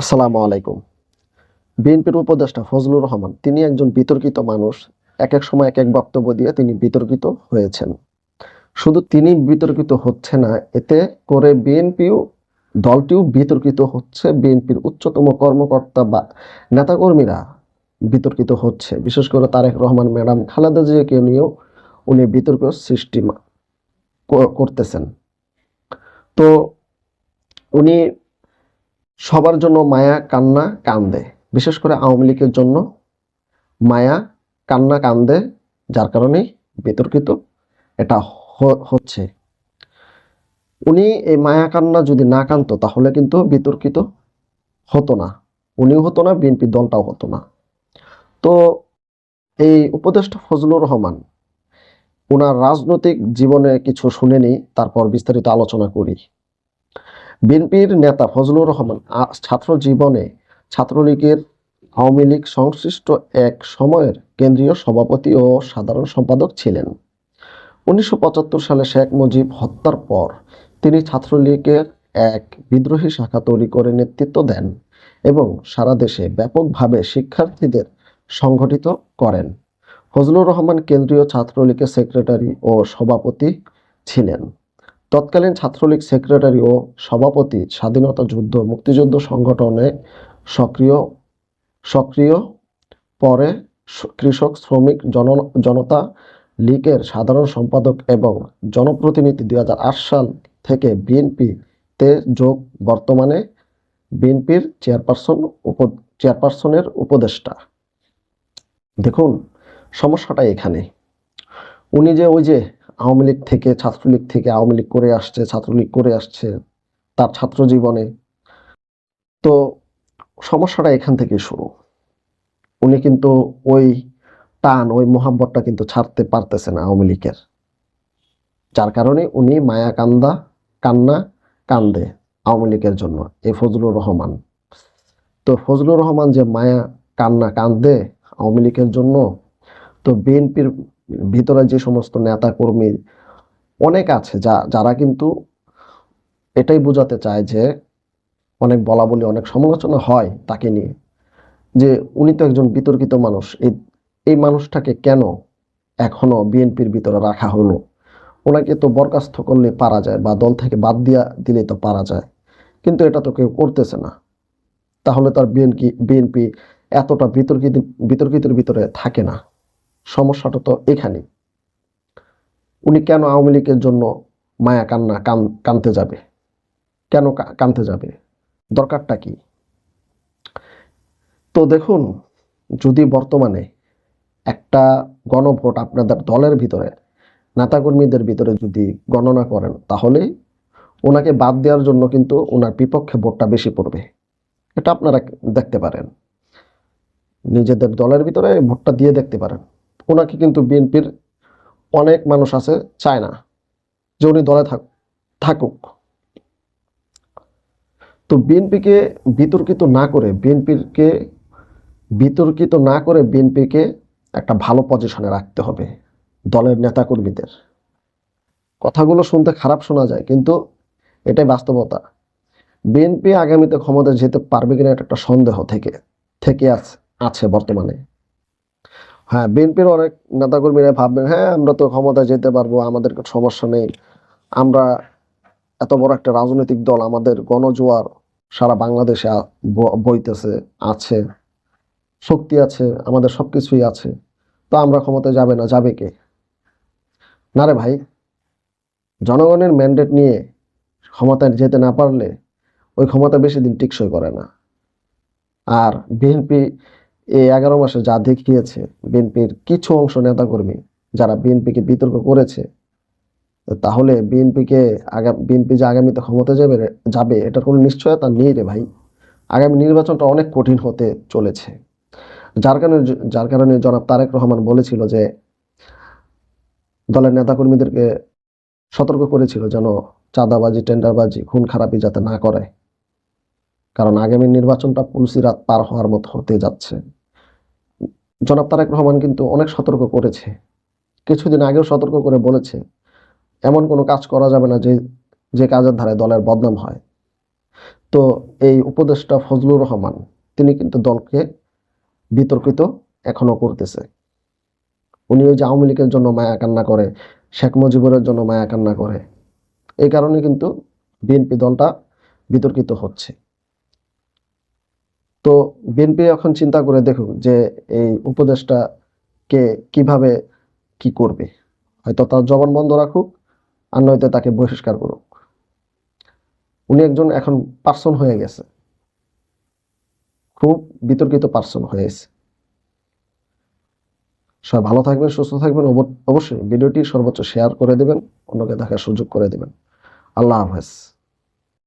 আসসালামু আলাইকুম। বিএনপির উপদেষ্টা ফজলুর রহমান, তিনি একজন বিতর্কিত মানুষ। এক এক সময় এক এক বক্তব্য দিয়ে তিনি বিতর্কিত হয়েছেন। শুধু তিনি বিতর্কিত হচ্ছে না, এতে করে বিএনপিও, দলটিও বিতর্কিত হচ্ছে। বিএনপির উচ্চতম কর্মকর্তা বা নেতাকর্মীরা বিতর্কিত হচ্ছে। বিশেষ করে তারেক রহমান ম্যাডাম খালেদা জিয়াকে নিয়েও উনি বিতর্ক সৃষ্টি করতেছেন। তো উনি সবার জন্য মায়া, কান্না, কান্দে। বিশেষ করে আওয়ামী লীগের জন্য মায়া, কান্না, কান্দে, যার কারণে বিতর্কিত। এটা হচ্ছে। উনি এই মায়া, কান্না যদি না কানতো, তাহলে কিন্তু বিতর্কিত হতো না। উনিও হতো না, বিএনপি দলটাও হতো না। তো এই উপদেষ্টা ফজলুর রহমান ওনার রাজনৈতিক জীবনে কিছু শুনেনি, তারপর বিস্তারিত আলোচনা করি। বিএনপির নেতা ফজলুর রহমান ছাত্র জীবনে ছাত্রলীগের আওয়ামী লীগ সংশ্লিষ্ট এক সময়ের কেন্দ্রীয় সভাপতি ও সাধারণ সম্পাদক ছিলেন। উনিশশো পঁচাত্তর সালে শেখ মুজিব হত্যার পর তিনি ছাত্রলীগের এক বিদ্রোহী শাখা তৈরি করে নেতৃত্ব দেন এবং সারা দেশে ব্যাপকভাবে শিক্ষার্থীদের সংগঠিত করেন। ফজলুর রহমান কেন্দ্রীয় ছাত্রলীগের সেক্রেটারি ও সভাপতি ছিলেন। তৎকালীন ছাত্রলীগ সেক্রেটারি ও সভাপতি স্বাধীনতা যুদ্ধ মুক্তিযুদ্ধ সংগঠনে সক্রিয় সক্রিয় পরে কৃষক, শ্রমিক, জন, জনতা লীগের সাধারণ সম্পাদক এবং জনপ্রতিনিধি দু হাজার আট সাল থেকে বিএনপিতে যোগ, বর্তমানে বিএনপির চেয়ারপারসন উপ, চেয়ারপারসনের উপদেষ্টা। দেখুন সমস্যাটা এখানে। উনি যে ওই যে আওয়ামী লীগ থেকে, ছাত্রলীগ থেকে আওয়ামী লীগ করে আসছে, ছাত্রলীগ করে আসছে তার ছাত্র জীবনে। তো সমস্যাটা এখান থেকে শুরু। উনি কিন্তু ওই টান, ওই মোহাব্বতটা কিন্তু ছাড়তে পারতেছে না আওয়ামী লীগের। যার কারণে উনি মায়া কান্দা, কান্না কান্দে আওয়ামী লীগের জন্য এই ফজলুর রহমান। তো ফজলুর রহমান যে মায়া, কান্না কান্দে আওয়ামী লীগের জন্য, তো বিএনপির ভিতরে যে সমস্ত নেতা কর্মী অনেক আছে, যা, যারা কিন্তু এটাই বোঝাতে চায় যে অনেক বলা বলি, অনেক সমালোচনা হয় তাকে নিয়ে। যে উনি তো একজন বিতর্কিত মানুষ, এই এই মানুষটাকে কেন এখনও বিএনপির ভিতরে রাখা হলো? ওনাকে তো বরখাস্ত করলে পারা যায় বা দল থেকে বাদ দিয়া দিলে তো পারা যায়। কিন্তু এটা তো কেউ করতেছে না। তাহলে তার বিএনপি বিএনপি এতটা বিতর্কিত, বিতর্কিতের ভিতরে থাকে না। সমস্যাটা তো এখানেই। উনি কেন আওয়ামী লীগের জন্য মায়া কান্না কান, কানতে যাবে? কেন কানতে যাবে? দরকারটা কি? তো দেখুন, যদি বর্তমানে একটা গণভোট আপনাদের দলের ভিতরে, নেতাকর্মীদের ভিতরে যদি গণনা করেন, তাহলে ওনাকে বাদ দেওয়ার জন্য কিন্তু ওনার বিপক্ষে ভোটটা বেশি পড়বে। এটা আপনারা দেখতে পারেন। নিজেদের দলের ভিতরে ভোটটা দিয়ে দেখতে পারেন। ওনাকে কিন্তু বিএনপির অনেক মানুষ আছে, চায় না যে উনি দলে থাক, থাকুক। তো বিএনপিকে বিতর্কিত না করে, বিএনপিকে বিতর্কিত না করে বিএনপিকে একটা ভালো পজিশনে রাখতে হবে দলের নেতাকর্মীদের। কথাগুলো শুনতে খারাপ শোনা যায়, কিন্তু এটাই বাস্তবতা। বিএনপি আগামীতে ক্ষমতায় যেতে পারবে কিনা একটা সন্দেহ থেকে থেকে আছে আছে বর্তমানে। হ্যাঁ বিএনপির অনেক নেতাকর্মীরা ভাববেন হ্যাঁ আমরা তো ক্ষমতায় যেতে পারব, আমাদের সমস্যা নেই। আমরা এত বড় একটা রাজনৈতিক দল, আমাদের গণজোয়ার সারা বাংলাদেশে বইতেছে, আছে, শক্তি আছে, আমাদের সব কিছুই আছে। তো আমরা ক্ষমতায় যাবে না, যাবে কে? না রে ভাই, জনগণের ম্যান্ডেট নিয়ে ক্ষমতায় যেতে না পারলে ওই ক্ষমতা বেশি দিন টেকসই করে না। আর বিএনপি এই এগারো মাসে যা দেখিয়েছে বিএনপির কিছু অংশ নেতাকর্মী যারা বিএনপিকে বিতর্ক করেছে, তাহলে বিএনপিকে আগা, বিএনপি যে আগামীতে ক্ষমতা যাবে যাবে, এটার কোনো নিশ্চয়তা নেই রে ভাই। আগামী নির্বাচনটা অনেক কঠিন হতে চলেছে। যার কারণে যার কারণে জনাব তারেক রহমান বলেছিল যে, দলের নেতাকর্মীদেরকে সতর্ক করেছিল যেন চাঁদাবাজি, টেন্ডারবাজি খুন খারাপি যাতে না করে। কারণ আগামী নির্বাচনটা পুলিশি রাত পার হওয়ার মতো হতে যাচ্ছে। জনাব তারেক রহমান কিন্তু অনেক সতর্ক করেছে। কিছুদিন আগেও সতর্ক করে বলেছে, এমন কোনো কাজ করা যাবে না যে যে কাজের ধারে দলের বদনাম হয়। তো এই উপদেষ্টা ফজলুর রহমান, তিনি কিন্তু দলকে বিতর্কিত এখনও করতেছে। উনি ওই যে আওয়ামী লীগের জন্য মায়া কান্না করে, শেখ মুজিবুরের জন্য মায়া কান্না করে। এই কারণে কিন্তু বিএনপি দলটা বিতর্কিত হচ্ছে। তো বিএনপি এখন চিন্তা করে দেখুক যে এই উপদেষ্টাকে কীভাবে কি করবে। হয়তো তার জবান বন্ধ রাখুক আর নয়তো তাকে বহিষ্কার করুক। উনি একজন এখন পার্সন হয়ে গেছে। খুব বিতর্কিত পার্সন হয়েছে। সবাই ভালো থাকবেন, সুস্থ থাকবেন। অব- অবশ্যই ভিডিওটি সর্বোচ্চ শেয়ার করে দেবেন, অন্যকে দেখার সুযোগ করে দেবেন। আল্লাহ হাফেজ।